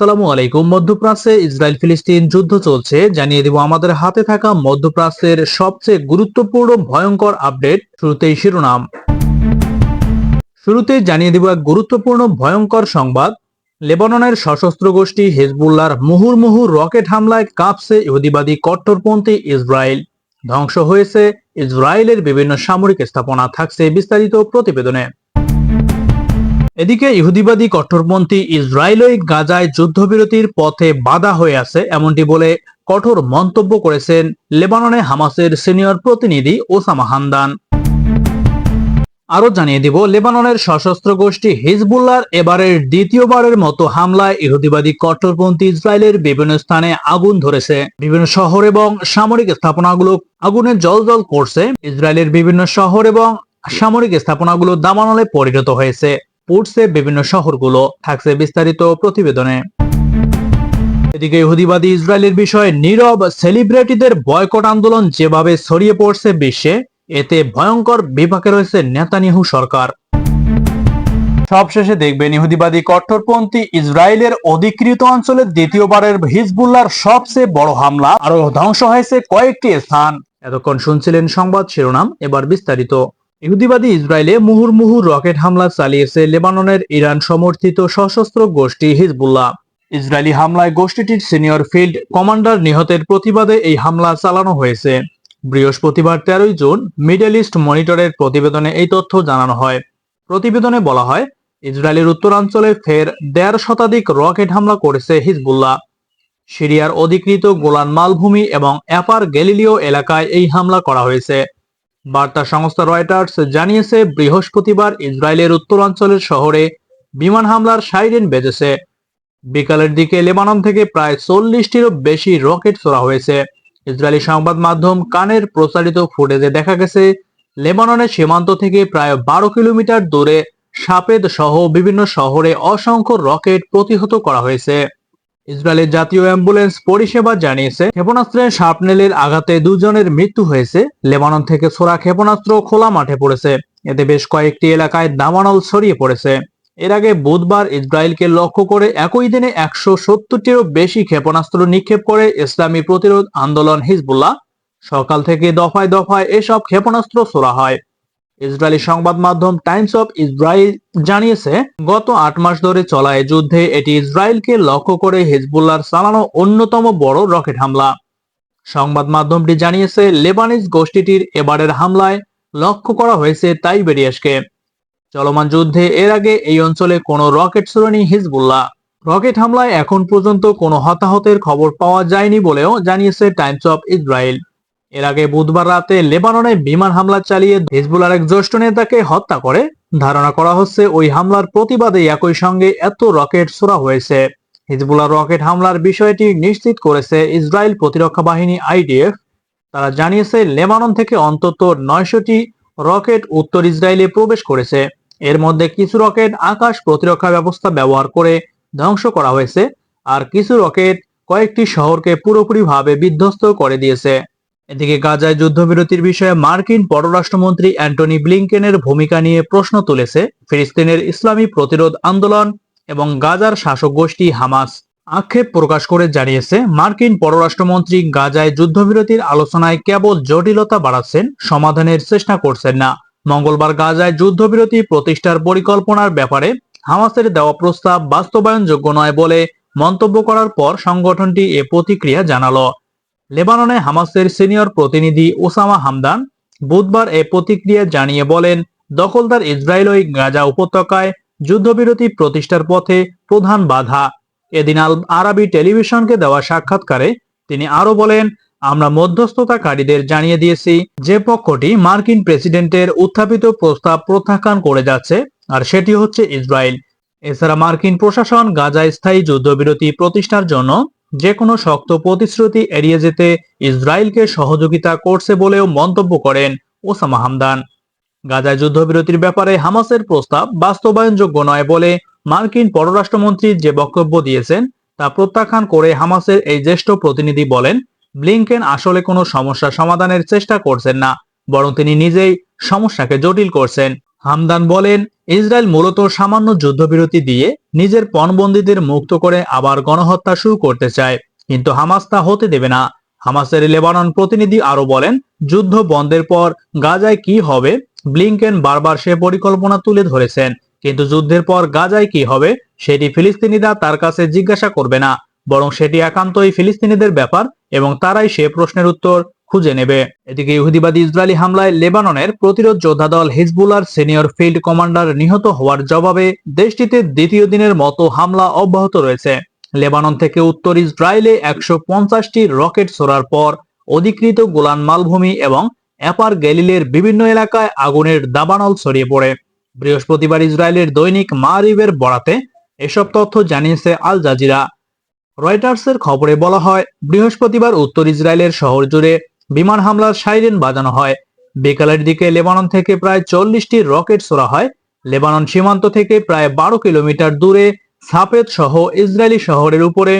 আসসালামু আলাইকুম। মধ্যপ্রাচ্যে ইসরায়েল ফিলিস্তিন যুদ্ধ চলছে। জানিয়ে দেব, আমাদের হাতে থাকা মধ্যপ্রাচ্যের সবচেয়ে গুরুত্বপূর্ণ ভয়ঙ্কর আপডেট শুরুতেই শিরোনাম। শুরুতেই জানিয়ে দেব, এক গুরুত্বপূর্ণ ভয়ঙ্কর সংবাদ। লেবাননের সশস্ত্র গোষ্ঠী হেজবুল্লার মুহুর্মুহু রকেট হামলায় কাঁপছে ইহুদিবাদী কট্টরপন্থী ইসরায়েল। ধ্বংস হয়েছে ইসরায়েলের বিভিন্ন সামরিক স্থাপনা, থাকছে বিস্তারিত প্রতিবেদনে। এদিকে ইহুদিবাদী কঠোরপন্থী ইসরায়েলই গাজায় যুদ্ধবিরতির পথে বাধা হয়ে আছে, এমনটি বলে কঠোর মন্তব্য করেছেন লেবাননে হামাসের সিনিয়র প্রতিনিধি ওসামা হামদান আরও জানিয়ে দিব, লেবাননের সশস্ত্র গোষ্ঠী হিজবুল্লার এবারের দ্বিতীয়বারের মতো হামলায় ইহুদিবাদী কট্টরপন্থী ইসরায়েলের বিভিন্ন স্থানে আগুন ধরেছে। বিভিন্ন শহর এবং সামরিক স্থাপনাগুলো আগুনে জল করছে। ইসরায়েলের বিভিন্ন শহর এবং সামরিক স্থাপনাগুলো দামানলে পরিণত হয়েছে। পড়ছে বিভিন্ন শহরগুলো থাকছে বিস্তারিত প্রতিবেদনে। এদিকে ইহুদিবাদী ইসরায়েলের বিষয়ে নীরব সেলিব্রিটিদের বয়কট আন্দোলন যেভাবে ছড়িয়ে পড়ছে বিশ্বে, এতে ভয়ঙ্কর বিপাকে রয়েছে নেতানিয়াহু সরকার। সবশেষে দেখবেন ইহুদিবাদী কট্টরপন্থী ইসরায়েলের অধিকৃত অঞ্চলে দ্বিতীয়বারের হিজবুল্লার সবচেয়ে বড় হামলা আরও ধ্বংস হয়েছে কয়েকটি স্থান। এতক্ষণ শুনছিলেন সংবাদ শিরোনাম, এবার বিস্তারিত। ইহুদিবাদী ইসরায়েলে মুহুর্মুহু রকেট হামলা চালিয়েছে লেবাননের ইরান সমর্থিত সশস্ত্র গোষ্ঠী হিজবুল্লাহ। ইসরায়েলি হামলায় গোষ্ঠীটির সিনিয়র ফিল্ড কমান্ডার নিহতের প্রতিবাদে এই হামলা চালানো হয়েছে। বৃহস্পতিবার তেরোই জুন মিডল ইস্ট মনিটরের প্রতিবেদনে এই তথ্য জানানো হয়। প্রতিবেদনে বলা হয়, ইসরায়েলের উত্তরাঞ্চলে ফের দেড় শতাধিক রকেট হামলা করেছে হিজবুল্লাহ। সিরিয়ার অধিকৃত গোলান মালভূমি এবং অ্যাপার গ্যালিলিও এলাকায় এই হামলা করা হয়েছে। বার্তা সংস্থা রয়টার্স জানিয়েছে, বৃহস্পতিবার ইসরায়েলের উত্তরাঞ্চলের শহরে বিমান হামলার সাইরেন বেজেছে। বিকালের দিকে লেবানন থেকে প্রায় চল্লিশটিরও বেশি রকেট ছোড়া হয়েছে। ইসরায়েলি সংবাদ মাধ্যম কানের প্রচারিত ফুটেজে দেখা গেছে, লেবাননের সীমান্ত থেকে প্রায় বারো কিলোমিটার দূরে সাপেদ সহ বিভিন্ন শহরে অসংখ্য রকেট প্রতিহত করা হয়েছে। ইসরায়েলের জাতীয় অ্যাম্বুলেন্স পরিষেবা জানিয়েছে, ক্ষেপণাস্ত্রের শার্পনেলের আঘাতে দুজনের মৃত্যু হয়েছে। লেবানন থেকে ছোড়া ক্ষেপণাস্ত্র খোলা মাঠে পড়েছে। এতে বেশ কয়েকটি এলাকায় দামানল ছড়িয়ে পড়েছে। এর আগে বুধবার ইসরায়েলকে লক্ষ্য করে একই দিনে একশো সত্তরটিরও বেশি ক্ষেপণাস্ত্র নিক্ষেপ করে ইসলামী প্রতিরোধ আন্দোলন হিজবুল্লাহ। সকাল থেকে দফায় দফায় এসব ক্ষেপণাস্ত্র ছোড়া হয়। ইসরায়েলি সংবাদ মাধ্যম টাইমস অফ ইসরায়েল জানিয়েছে, গত আট মাস ধরে চলা এই যুদ্ধে এটি ইসরায়েলকে লক্ষ্য করে হিজবুল্লাহর চালানো অন্যতম বড় রকেট হামলা। সংবাদ মাধ্যমটি জানিয়েছে, লেবানিজ গোষ্ঠীটির এবারের হামলায় লক্ষ্য করা হয়েছে তাইবেরিয়াসকে। চলমান যুদ্ধে এর আগে এই অঞ্চলে কোনো রকেট শ্রেণি হিজবুল্লাহ। রকেট হামলায় এখন পর্যন্ত কোনো হতাহতের খবর পাওয়া যায়নি বলেও জানিয়েছে টাইমস অফ ইসরায়েল। এর আগে বুধবার রাতে লেবাননে বিমান হামলা চালিয়ে হিজবুলার এক জ্যেষ্ঠ নেতাকে হত্যা করে। ধারণা করা হচ্ছে ওই হামলার প্রতিবাদে একই সঙ্গে এত রকেট ছোড়া হয়েছে। হিজবুলার রকেট হামলার বিষয়টি নিশ্চিত করেছে ইসরায়েল প্রতিরক্ষা বাহিনী আইডিএফ। তারা জানিয়েছে, লেবানন থেকে অন্তত নয়শটি রকেট উত্তর ইসরায়েলে প্রবেশ করেছে। এর মধ্যে কিছু রকেট আকাশ প্রতিরক্ষা ব্যবস্থা ব্যবহার করে ধ্বংস করা হয়েছে, আর কিছু রকেট কয়েকটি শহরকে পুরোপুরিভাবে বিধ্বস্ত করে দিয়েছে। এদিকে গাজায় যুদ্ধবিরতির বিষয়ে মার্কিন পররাষ্ট্রমন্ত্রী অ্যান্টনি ব্লিংকেনের ভূমিকা নিয়ে প্রশ্ন তুলেছে ফিলিস্তিনের ইসলামী প্রতিরোধ আন্দোলন এবং গাজার শাসক গোষ্ঠী হামাস। আক্ষেপ প্রকাশ করে জানিয়েছে, মার্কিন পররাষ্ট্রমন্ত্রী গাজায় যুদ্ধবিরতির আলোচনায় কেবল জটিলতা বাড়াচ্ছেন, সমাধানের চেষ্টা করছেন না। মঙ্গলবার গাজায় যুদ্ধবিরতি প্রতিষ্ঠার পরিকল্পনার ব্যাপারে হামাসের দেওয়া প্রস্তাব বাস্তবায়নযোগ্য নয় বলে মন্তব্য করার পর সংগঠনটি এ প্রতিক্রিয়া জানালো। লেবাননে হামাসের সিনিয়র প্রতিনিধি ওসামা হামদান বুধবার এ প্রতিক্রিয়া জানিয়ে বলেন, দখলদার ইসরায়েল ওই গাজা উপত্যকায় যুদ্ধবিরতি প্রতিষ্ঠার পথে প্রধান বাধা। এদিন আল আরবি টেলিভিশনকে দেওয়া সাক্ষাৎকারে তিনি আরও বলেন, আমরা মধ্যস্থতাকারীদের জানিয়ে দিয়েছি, যে পক্ষটি মার্কিন প্রেসিডেন্টের উত্থাপিত প্রস্তাব প্রত্যাখ্যান করে যাচ্ছে, আর সেটি হচ্ছে ইসরায়েল। এছাড়া মার্কিন প্রশাসন গাজায় স্থায়ী যুদ্ধবিরতি প্রতিষ্ঠার জন্য যে কোনো শক্ত প্রতিশ্রুতি এড়িয়ে যেতে ইসরায়েলকে সহযোগিতা করছে বলেও মন্তব্য করেন ওসামা হামদান। গাজায় যুদ্ধবিরতির ব্যাপারে হামাসের প্রস্তাব বাস্তবায়নযোগ্য নয় বলে মার্কিন পররাষ্ট্রমন্ত্রী যে বক্তব্য দিয়েছেন তা প্রত্যাখ্যান করে হামাসের এই জ্যেষ্ঠ প্রতিনিধি বলেন, ব্লিংকেন আসলে কোনো সমস্যা সমাধানের চেষ্টা করছেন না, বরং তিনি নিজেই সমস্যাকে জটিল করছেন। হামদান বলেন, ইসরায়েল মূলত সামান্য যুদ্ধবিরতি দিয়ে নিজের পণবন্দীদের মুক্ত করে আবার গণহত্যা শুরু করতে চায়। কিন্তু হামাস তা হতে দেবে না। হামাসের লেবানন প্রতিনিধি আরও বলেন, যুদ্ধ বন্ধের পর গাজায় কি হবে, ব্লিংকেন বারবার সে পরিকল্পনা তুলে ধরেছেন। কিন্তু যুদ্ধের পর গাজায় কি হবে, সেটি ফিলিস্তিনিরা তার কাছে জিজ্ঞাসা করবে না। বরং সেটি একান্তই ফিলিস্তিনিদের ব্যাপার এবং তারাই সে প্রশ্নের উত্তর খুঁজে নেবে। এদিকে ইহুদিবাদী ইসরায়েলি হামলায় লেবাননের প্রতিরোধ যোদ্ধা দল হিজবুলার সিনিয়র ফিল্ড কমান্ডার নিহত হওয়ার জবাবে দেশটিতে দ্বিতীয় দিনের মতো হামলা অব্যাহত রয়েছে। লেবানন থেকে উত্তর ইসরায়েলে একশো পঞ্চাশটি রকেট ছোড়ার পর অধিকৃত গোলান মালভূমি এবং অ্যাপার গ্যালিলের বিভিন্ন এলাকায় আগুনের দাবানল ছড়িয়ে পড়ে। বৃহস্পতিবার ইসরায়েলের দৈনিক মারিবের বরাতে এসব তথ্য জানিয়েছে আল জাজিরা। রয়টার্সের খবরে বলা হয়, বৃহস্পতিবার উত্তর ইসরায়েলের শহর জুড়ে বিমান হামলার সাইরেন বাজানো হয়। বিকালের দিকে লেবানন থেকে প্রায় চল্লিশটি রকেট ছোড়া হয়। লেবানন সীমান্ত থেকে প্রায় বারো কিলোমিটার দূরে সাপেদ সহ ইসরায়েলি শহরের উপরে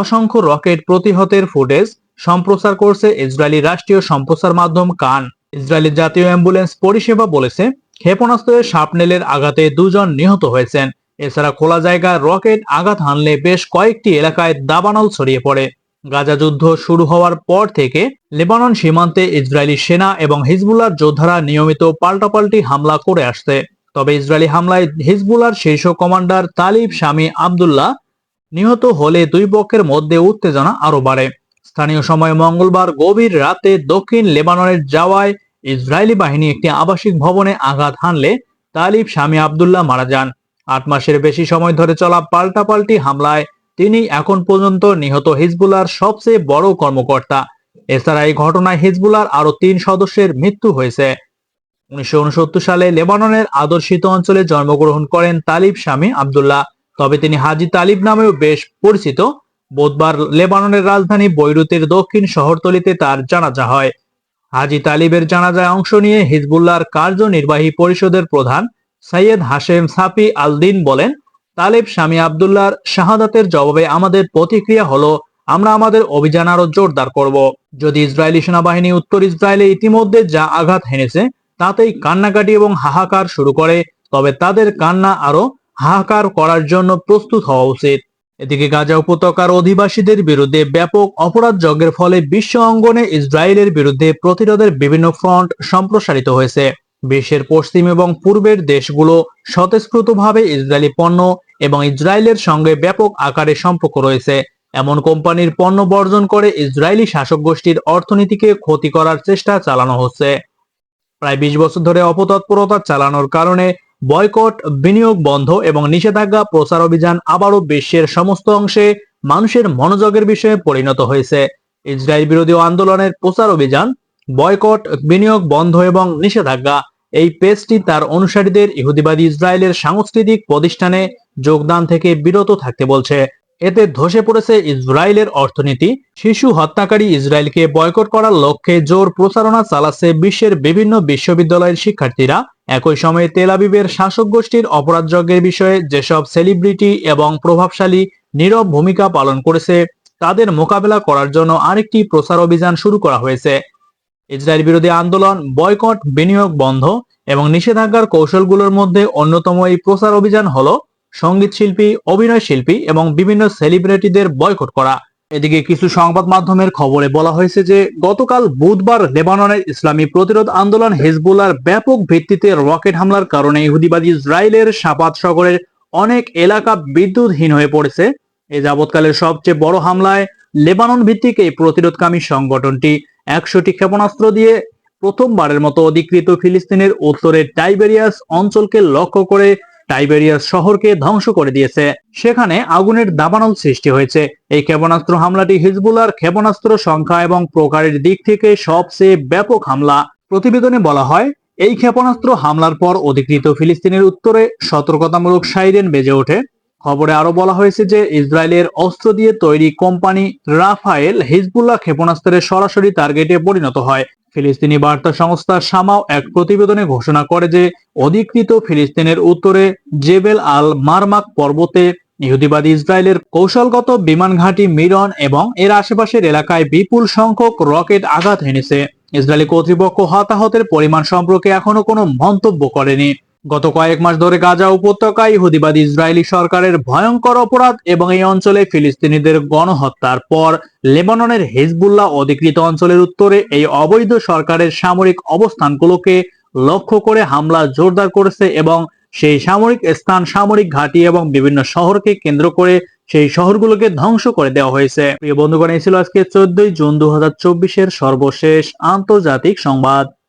অসংখ্য রকেট প্রতিহতের ফুটেজ সম্প্রচার করছে ইসরায়েলি রাষ্ট্রীয় সম্প্রচার মাধ্যম কান। ইসরায়েলি জাতীয় অ্যাম্বুলেন্স পরিষেবা বলেছে ক্ষেপণাস্ত্রের সাপনেলের আঘাতে দুজন নিহত হয়েছেন। এছাড়া খোলা জায়গায় রকেট আঘাত হানলে বেশ কয়েকটি এলাকায় দাবানল ছড়িয়ে পড়ে। গাজা যুদ্ধ শুরু হওয়ার পর থেকে লেবানন সীমান্তে ইসরায়েলি সেনা এবং হিজবুল্লার যোদ্ধারা নিয়মিত পাল্টাপাল্টি হামলা করে আসছে। তবে ইসরায়েলি হামলায় হিজবুলার শীর্ষ কমান্ডার তালিব স্বামী আবদুল্লাহ নিহত হলে দুই পক্ষের মধ্যে উত্তেজনা আরও বাড়ে। স্থানীয় সময় মঙ্গলবার গভীর রাতে দক্ষিণ লেবাননের যাওয়ায় ইসরায়েলি বাহিনী একটি আবাসিক ভবনে আঘাত হানলে তালিব স্বামী আবদুল্লাহ মারা যান। আট মাসের বেশি সময় ধরে চলা পাল্টাপাল্টি হামলায় তিনি এখন পর্যন্ত নিহত হিজবুলার সবচেয়ে বড় কর্মকর্তা। এছাড়া এই ঘটনায় হিজবুলার আরও তিন সদস্যের মৃত্যু হয়েছে। উনিশশো সালে লেবাননের আদর্শিত অঞ্চলে জন্মগ্রহণ করেন তালিব স্বামী আবদুল্লাহ। তবে তিনি হাজি তালিব নামেও বেশ পরিচিত। বুধবার লেবাননের রাজধানী বৈরুতের দক্ষিণ শহরতলিতে তার জানাজা হয়। হাজি তালিবের জানাজায় অংশ নিয়ে হিজবুল্লাহর কার্যনির্বাহী পরিষদের প্রধান সৈয়দ হাশেম সাফি আল দিন বলেন তালেব স্বামী আবদুল্লাহর শাহাদাতের জবাবে আমাদের প্রতিক্রিয়া হলো, আমরা আমাদের অভিযান আরও জোরদার করব। যদি ইসরায়েলি সেনাবাহিনী উত্তর ইসরায়েলে ইতিমধ্যে যা আঘাত হেনেছে, তাতেই কান্নাকাটি এবং হাহাকার শুরু করে, তবে তাদের কান্না আরও হাহাকার করার জন্য প্রস্তুত হওয়া উচিত। এদিকে গাজা উপত্যকার অধিবাসীদের বিরুদ্ধে ব্যাপক অপরাধ যজ্ঞের ফলে বিশ্ব অঙ্গনে ইসরায়েলের বিরুদ্ধে প্রতিরোধের বিভিন্ন ফ্রন্ট সম্প্রসারিত হয়েছে। বিশ্বের পশ্চিম এবং পূর্বের দেশগুলো স্বতঃস্ফূর্তভাবে ইসরায়েলি পণ্য এবং ইসরায়েলের সঙ্গে ব্যাপক আকারে সম্পর্ক রয়েছে। এমন কোম্পানির পণ্য বর্জন করে ইসরায়েলি শাসক গোষ্ঠীর অর্থনীতিকে ক্ষতি করার চেষ্টা চালানো হচ্ছে। প্রায় বিশ বছর ধরে অপতৎপরতা চালানোর কারণে বয়কট, বিনিয়োগ বন্ধ এবং নিষেধাজ্ঞা প্রচার অভিযান আবারও বিশ্বের সমস্ত অংশে মানুষের মনোযোগের বিষয়ে পরিণত হয়েছে। ইসরায়েল বিরোধী আন্দোলনের প্রচার অভিযান, বয়কট, বিনিয়োগ বন্ধ এবং নিষেধাজ্ঞা এই পেজটি তার অনুসারীদের ইহুদিবাদী ইসরায়েলের সাংস্কৃতিক প্রতিষ্ঠানে যোগদান থেকে বিরত থাকতে বলছে। এতে ধসে পড়েছে ইসরায়েলের অর্থনীতি। শিশু হত্যাকারী ইসরায়েলকে বয়কট করার লক্ষ্যে জোর প্রচারণা চালাচ্ছে বিশ্বের বিভিন্ন বিশ্ববিদ্যালয়ের শিক্ষার্থীরা। একই সময়ে তেল আবিবের শাসক গোষ্ঠীর অপরাধযজ্ঞের বিষয়ে যেসব সেলিব্রিটি এবং প্রভাবশালী নীরব ভূমিকা পালন করেছে, তাদের মোকাবেলা করার জন্য আরেকটি প্রচার অভিযান শুরু করা হয়েছে। ইসরায়েল বিরোধী আন্দোলন, বয়কট, বিনিয়োগ বন্ধ এবং নিষেধাজ্ঞার কৌশলগুলোর মধ্যে অন্যতম এই প্রচার অভিযান হলো সংগীত শিল্পী, অভিনয় শিল্পী এবং বিভিন্ন সেলিব্রিটিদের বয়কট করা। এদিকে কিছু সংবাদ মাধ্যমের খবরে বলা হয়েছে যে, গতকাল বুধবার লেবাননের ইসলামী প্রতিরোধ আন্দোলন হেজবুলার ব্যাপক ভিত্তিতে রকেট হামলার কারণে ইহুদিবাদী ইসরায়েলের সাপাত সাগরের অনেক এলাকা বিদ্যুৎহীন হয়ে পড়েছে। এ যাবৎকালের সবচেয়ে বড় হামলায় লেবানন ভিত্তিক এই প্রতিরোধকামী সংগঠনটি একশোটি ক্ষেপণাস্ত্র দিয়ে প্রথমবারের মতো অধিকৃত ফিলিস্তিনের উত্তরের টাইবেরিয়াস অঞ্চলকে লক্ষ্য করে টাইবেরিয়াস শহরকে ধ্বংস করে দিয়েছে। সেখানে আগুনের দাবানল সৃষ্টি হয়েছে। এই ক্ষেপণাস্ত্র হামলাটি হিজবুলার ক্ষেপণাস্ত্র সংখ্যা এবং প্রকারের দিক থেকে সবচেয়ে ব্যাপক হামলা। প্রতিবেদনে বলা হয়, এই ক্ষেপণাস্ত্র হামলার পর অধিকৃত ফিলিস্তিনের উত্তরে সতর্কতামূলক সাইরেন বেজে ওঠে। খবরে আরও বলা হয়েছে যে ইসরায়েলের অস্ত্র দিয়ে তৈরি কোম্পানি রাফায়েল হিজবুল্লাহ ক্ষেপণাস্ত্রের সরাসরি টার্গেটে পরিণত হয়। ফিলিস্তিনি বার্তা সংস্থা সামাও এক প্রতিবেদনে ঘোষণা করে যে অধিকৃত ফিলিস্তিনের উত্তরে জেবেল আল মারমাক পর্বতে ইহুদিবাদী ইসরায়েলের কৌশলগত বিমান ঘাঁটি মিরন এবং এর আশেপাশের এলাকায় বিপুল সংখ্যক রকেট আঘাত হেনেছে। ইসরায়েলি কর্তৃপক্ষ হতাহতের পরিমাণ সম্পর্কে এখনও কোনো মন্তব্য করেনি। গত কয়েক মাস ধরে গাজা উপত্যকায় ইহুদিবাদী ইসরায়েলি সরকারের ভয়ঙ্কর অপরাধ এবং এই অঞ্চলে ফিলিস্তিনিদের গণহত্যার পর লেবাননের হিজবুল্লাহ অধিকৃত অঞ্চলের উত্তরে এই অবৈধ সরকারের সামরিক অবস্থানগুলোকে লক্ষ্য করে হামলা জোরদার করেছে এবং সেই সামরিক স্থান, সামরিক ঘাঁটি এবং বিভিন্ন শহরকে কেন্দ্র করে সেই শহরগুলোকে ধ্বংস করে দেওয়া হয়েছে। প্রিয় বন্ধুগণ, এই ছিল আজকে চোদ্দই জুন দু হাজার সর্বশেষ আন্তর্জাতিক সংবাদ।